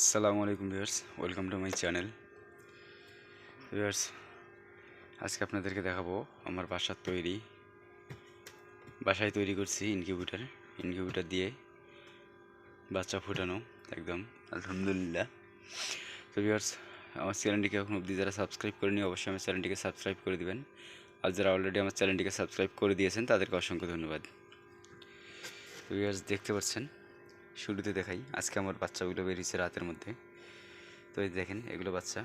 আসসালামু আলাইকুম viewers, welcome to my channel. Viewers, আজকে আপনাদেরকে দেখাবো আমার বাসার তৈরি। বাসায় তৈরি করছি ইনকিউবেটার। ইনকিউবেটার দিয়ে বাচ্চা ফুটানো, একদম, আলহামদুলিল্লাহ। তো ভিউয়ার্স, আমার চ্যানেলটিকে এখন অবধি যারা সাবস্ক্রাইব করেনি, অবশ্যই আমার চ্যানেলটিকে সাবস্ক্রাইব করে দিবেন। আর যারা অলরেডি আমার চ্যানেলটিকে সাবস্ক্রাইব করে দিয়েছেন, তাদেরকে অসংখ্য ধন্যবাদ। ভিউয়ার্স, দেখতে পাচ্ছেন শুরুতে দেখাই। আজকে আমার বাচ্চাগুলো বেরিয়েছে রাতের মধ্যে। তো এই দেখেন, এগুলো বাচ্চা।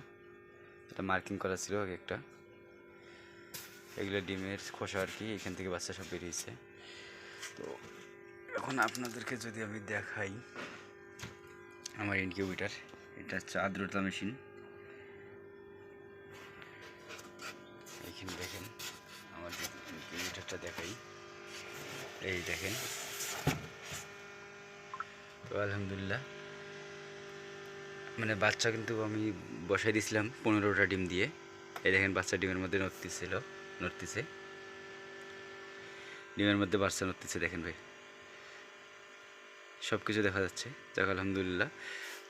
এটা মার্কিং করা ছিল এক একটা। এগুলো ডিমের খোসা আর কি, এখান থেকে বাচ্চা সব বেরিয়েছে। তো এখন আপনাদেরকে যদি আমি দেখাই আমার ইনকিউবেটার, এটা হচ্ছে আর্দ্রতা মেশিন। এইখানে দেখেন, আমার ইনকিউবেটারটা দেখাই। এই দেখেন তো আলহামদুলিল্লাহ। মানে বাচ্চা কিন্তু আমি বসাই দিয়েছিলাম, পনেরোটা ডিম দিয়ে। এই দেখেন বাচ্চা ডিমের মধ্যে নড়তেছিল নড়তেছে। ডিমের মধ্যে বাচ্চা নড়তেছে, দেখেন ভাই। সব কিছু দেখা যাচ্ছে। যাক, আলহামদুলিল্লাহ।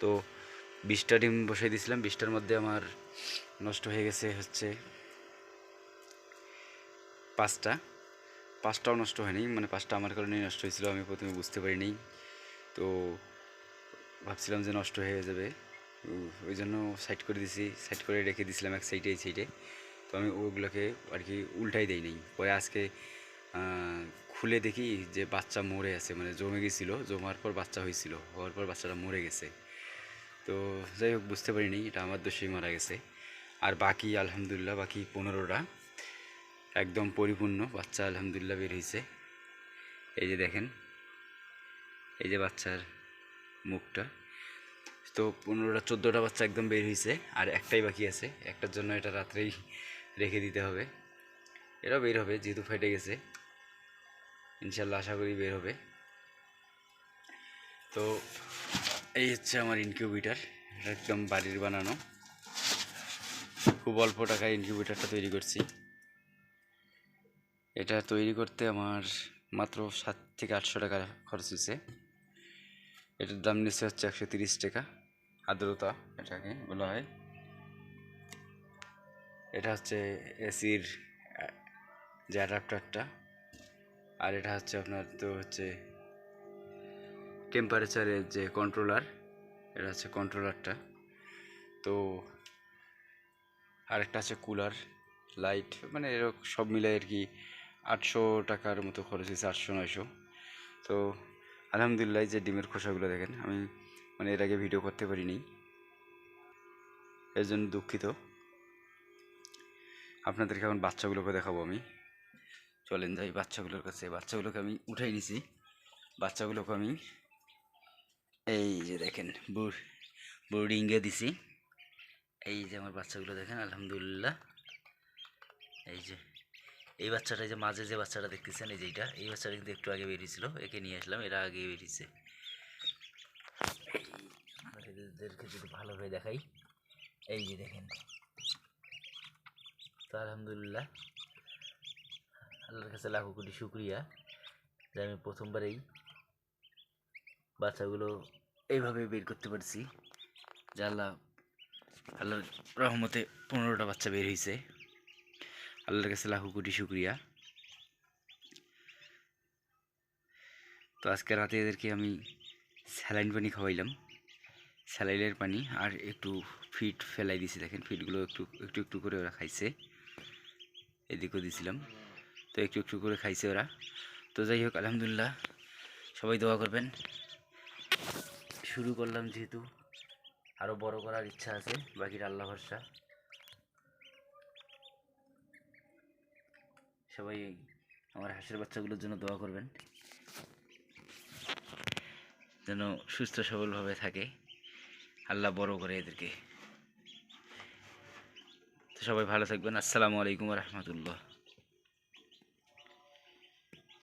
তো বিশটা ডিম বসাই দিয়েছিলাম, বিশটার মধ্যে আমার নষ্ট হয়ে গেছে হচ্ছে পাঁচটা। পাঁচটাও নষ্ট হয়নি মানে পাঁচটা আমার কারণেই নষ্ট হয়েছিল, আমি প্রথমে বুঝতে পারিনি। তো ভাবছিলাম যে নষ্ট হয়ে যাবে। ওই জন্য সাইড করে দিছি সাইড করে রেখে দিয়েছিলাম এক সাইডে এই সাইডে তো আমি ওগুলোকে আর কি উল্টাই দেই নাই। পরে আজকে খুলে দেখি যে বাচ্চা মরে আছে মানে জমে গেছিল, জমার পর বাচ্চা হয়েছিল, হওয়ার পর বাচ্চাটা মরে গেছে। তো যাই হোক, বুঝতে পারিনি, এটা আমার দোষেই মারা গেছে। আর বাকি, আলহামদুলিল্লাহ, বাকি পনেরোটা একদম পরিপূর্ণ বাচ্চা, আলহামদুলিল্লাহ, বের হয়েছে। এই যে দেখেন এই যে বাচ্চার মুখটা। তো পনেরোটা, চোদ্দোটা বাচ্চা একদম বের হয়েছে আর একটাই বাকি আছে। একটার জন্য এটা রাত্রেই রেখে দিতে হবে। এটাও বের হবে, যেহেতু ফেটে গেছে। ইনশাল্লাহ আশা করি বের হবে। তো এই হচ্ছে আমার ইনকিউবেটার। একদম বাড়ির বানানো। খুব অল্প টাকায় ইনকিউবেটারটা তৈরি করছি। এটা তৈরি করতে আমার মাত্র সাত থেকে আটশো টাকা খরচ হয়েছে এটার দাম নিচ্ছে হচ্ছে একশো তিরিশ টাকা। আর্দ্রতা এটাকে বলা হয়। এটা হচ্ছে এসির, যে অ্যাডাপ্টারটা। আর এটা হচ্ছে আপনার তো হচ্ছে টেম্পারেচারের যে কন্ট্রোলার এটা হচ্ছে কন্ট্রোলারটা তো আরেকটা আছে কুলার লাইট মানে এরকম সব মিলে আর কি আটশো টাকার মতো খরচ হয়েছে, আটশো, নয়শো। তো আলহামদুলিল্লাহ যে ডিমের খোসাগুলো দেখেন, আমি মানে এর আগে ভিডিও করতে পারিনি। এর জন্য দুঃখিত। আপনাদেরকে এখন বাচ্চাগুলোকে দেখাবো আমি। চলেন যাই, বাচ্চাগুলোর কাছে। বাচ্চাগুলোকে আমি উঠাই নিছি। বাচ্চাগুলোকে আমি এই যে দেখেন বোর্ডিংয়ে দিছি। এই যে আমার বাচ্চাগুলো দেখেন, আলহামদুলিল্লাহ। এই যে এই বাচ্চাটা যে মাঝে যে বাচ্চাটা দেখতেছেন, এই যে এইটা, এই বাচ্চাটা কিন্তু একটু আগে বেরিয়েছিল, একে নিয়ে আসলাম, এরা আগে বেরিয়েছে। এদেরকে যদি ভালোভাবে দেখাই, এই যে দেখেন। তো আলহামদুলিল্লাহ, আল্লাহর কাছে লাখো কোটি শুক্রিয়া যে আমি প্রথমবারেই বাচ্চাগুলো এইভাবে বের করতে পারছি, যে আল্লাহ, আল্লাহর রহমতে পনেরোটা বাচ্চা বের হয়েছে। আল্লাহর কাছে লাখো কোটি শুক্রিয়া। তো আজকে রাতে এদেরকে আমি স্যালাইন পানি খাওয়াইলাম। স্যালাইনের পানি আর একটু ফিট ফেলাই দিয়েছি দেখেন ফিটগুলো একটু একটু একটু করে ওরা খাইছে। এদিকেও দিয়েছিলাম তো একটু একটু করে খাইছে ওরা। তো যাই হোক, আলহামদুলিল্লাহ, সবাই দোয়া করবেন। শুরু করলাম যেহেতু আরও বড় করার ইচ্ছা আছে বাকিটা আল্লাহ ভরসা। সবাই আমার হাঁসের বাচ্চাগুলোর জন্য দোয়া করবেন। যেন সুস্থ সবলভাবে থাকে। আল্লাহ বড় করে এদেরকে। তো সবাই ভালো থাকবেন। আসসালামু আলাইকুম রহমতুল্লাহ।